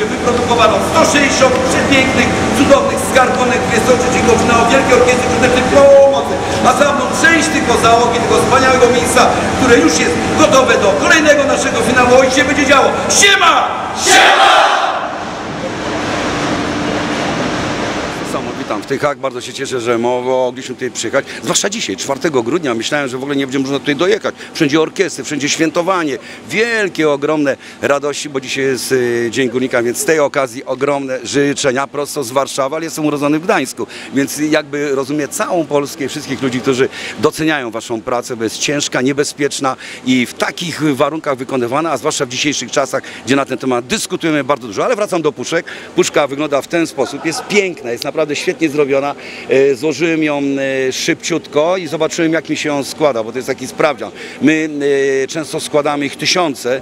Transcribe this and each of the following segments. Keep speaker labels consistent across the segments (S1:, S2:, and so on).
S1: gdzie wyprodukowano 160 przepięknych, cudownych, skarbonek Wiesoczy Dzikowczyna o Wielkiej Orkiestry Świątecznej Pomocy, a za mną część tylko załogi tego wspaniałego miejsca, które już jest gotowe do kolejnego naszego finału. Oj, się będzie działo. Siema! Samo witam w Tychach, bardzo się cieszę, że mogliśmy tutaj przyjechać, zwłaszcza dzisiaj, 4 grudnia, myślałem, że w ogóle nie będzie można tutaj dojechać, wszędzie orkiestry, wszędzie świętowanie, wielkie, ogromne radości, bo dzisiaj jest y, Dzień Górnika, więc z tej okazji ogromne życzenia. Prosto z Warszawy, ale jestem urodzony w Gdańsku, więc jakby rozumiem całą Polskę, wszystkich ludzi, którzy doceniają Waszą pracę, bo jest ciężka, niebezpieczna i w takich warunkach wykonywana, a zwłaszcza w dzisiejszych czasach, gdzie na ten temat dyskutujemy bardzo dużo, ale wracam do puszek, puszka wygląda w ten sposób, jest piękna, jest naprawdę świetnie zrobiona. E, Złożyłem ją e, szybciutko i zobaczyłem, jak mi się ją składa, bo to jest taki sprawdzian. My e, często składamy ich tysiące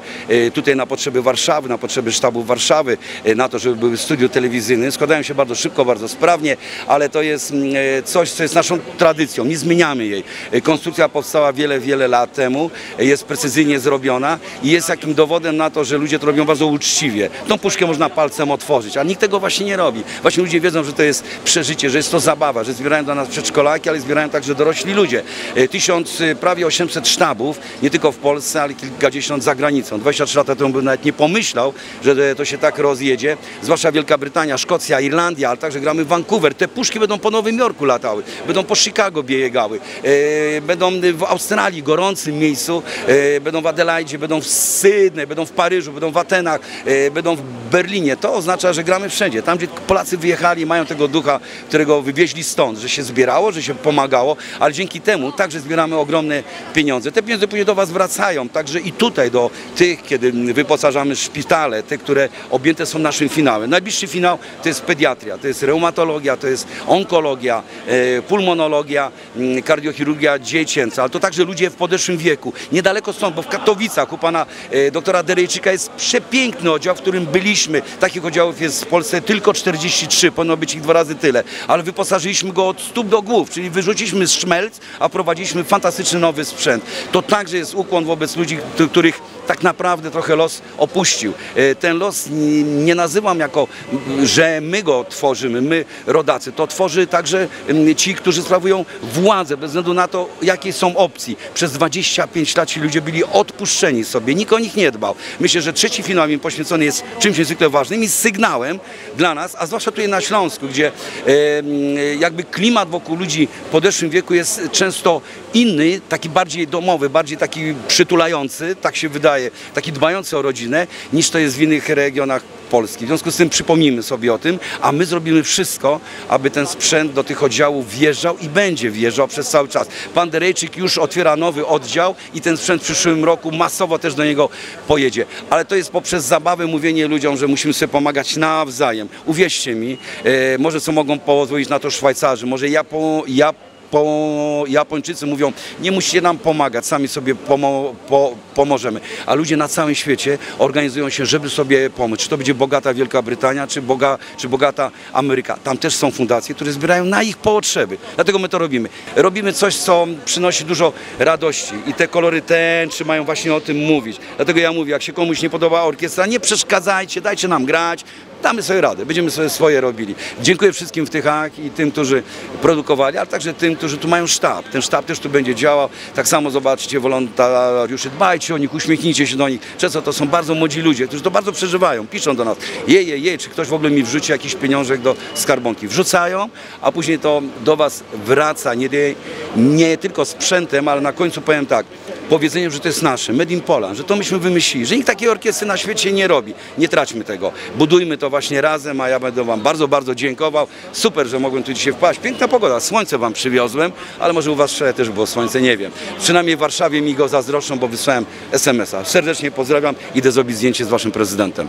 S1: tutaj na potrzeby Warszawy, na potrzeby sztabu Warszawy, na to, żeby były w studiu telewizyjnym. Składają się bardzo szybko, bardzo sprawnie, ale to jest mm, coś, co jest naszą tradycją. Nie zmieniamy jej. Konstrukcja powstała wiele, wiele lat temu, jest precyzyjnie zrobiona i jest takim dowodem na to, że ludzie to robią bardzo uczciwie. Tą puszkę można palcem otworzyć, a nikt tego właśnie nie robi. Właśnie ludzie wiedzą, że to jest przeżycie, że jest to zabawa, że zbierają dla nas przedszkolaki, ale zbierają także dorośli ludzie. E, Tysiąc, e, prawie 800 sztabów, nie tylko w Polsce, ale kilkadziesiąt za granicą. 23 lata temu bym nawet nie pomyślał, że e, to się tak rozjedzie. Zwłaszcza Wielka Brytania, Szkocja, Irlandia, ale także gramy w Vancouver. Te puszki będą po Nowym Jorku latały, będą po Chicago biegały, będą w Australii, gorącym miejscu, będą w Adelaide, będą w Sydney, będą w Paryżu, będą w Atenach, będą w Berlinie. To oznacza, że gramy wszędzie. Tam, gdzie Polacy wyjechali, mają tego ducha, którego wywieźli stąd, że się zbierało, że się pomagało, ale dzięki temu także zbieramy ogromne pieniądze. Te pieniądze później do Was wracają, także i tutaj do tych, kiedy wyposażamy szpitale, te, które objęte są naszym finałem. Najbliższy finał to jest pediatria, to jest reumatologia, to jest onkologia, e, pulmonologia, mm, kardiochirurgia dziecięca, ale to także ludzie w podeszłym wieku. Niedaleko stąd, bo w Katowicach u pana e, doktora Derejczyka jest przepiękny oddział, w którym byliśmy. Takich oddziałów jest w Polsce tylko 43, powinno być ich dwa razy tyle, ale wyposażyliśmy go od stóp do głów, czyli wyrzuciliśmy szmelc, a prowadziliśmy fantastyczny nowy sprzęt. To także jest ukłon wobec ludzi, któ- których tak naprawdę trochę los opuścił. E, Ten los nie nazywam jako, że my go tworzymy, my rodacy. To tworzy także m, ci, którzy sprawują władzę, bez względu na to, jakie są opcje. Przez 25 lat ci ludzie byli odpuszczeni sobie, nikt o nich nie dbał. Myślę, że trzeci finał im poświęcony jest czymś niezwykle ważnym i sygnałem dla nas, a zwłaszcza tutaj na Śląsku, gdzie e, m, jakby klimat wokół ludzi w podeszłym wieku jest często inny, taki bardziej domowy, bardziej taki przytulający, tak się wydaje, taki dbający o rodzinę, niż to jest w innych regionach Polski. W związku z tym przypomnijmy sobie o tym, a my zrobimy wszystko, aby ten sprzęt do tych oddziałów wjeżdżał i będzie wjeżdżał przez cały czas. Pan Derejczyk już otwiera nowy oddział i ten sprzęt w przyszłym roku masowo też do niego pojedzie. Ale to jest poprzez zabawę mówienie ludziom, że musimy sobie pomagać nawzajem. Uwierzcie mi, e, może co mogą pozwolić na to Szwajcarzy, może Japo, Jap po, Japończycy mówią, nie musicie nam pomagać, sami sobie pomo, po, pomożemy. A ludzie na całym świecie organizują się, żeby sobie pomóc. Czy to będzie bogata Wielka Brytania, czy, boga, czy bogata Ameryka. Tam też są fundacje, które zbierają na ich potrzeby. Dlatego my to robimy. Robimy coś, co przynosi dużo radości i te kolory tęczy mają właśnie o tym mówić. Dlatego ja mówię, jak się komuś nie podoba orkiestra, nie przeszkadzajcie, dajcie nam grać, damy sobie radę, będziemy sobie swoje robili. Dziękuję wszystkim w Tychach i tym, którzy produkowali, ale także tym, którzy tu mają sztab. Ten sztab też tu będzie działał. Tak samo zobaczycie wolontariuszy, dbajcie o nich, uśmiechnijcie się do nich. Często to są bardzo młodzi ludzie, którzy to bardzo przeżywają, piszą do nas. Jej, jej, jej, czy ktoś w ogóle mi wrzuci jakiś pieniążek do skarbonki. Wrzucają, a później to do was wraca, nie, nie tylko sprzętem, ale na końcu powiem tak, powiedzeniem, że to jest nasze, Made Poland, że to myśmy wymyślili, że nikt takiej orkiestry na świecie nie robi. Nie traćmy tego. Budujmy to właśnie razem, a ja będę Wam bardzo, bardzo dziękował. Super, że mogłem tu dzisiaj wpaść. Piękna pogoda, słońce Wam przywiozłem, ale może u Was też było słońce, nie wiem. Przynajmniej w Warszawie mi go zazdroszczą, bo wysłałem SMS-a. Serdecznie pozdrawiam, idę zrobić zdjęcie z Waszym prezydentem.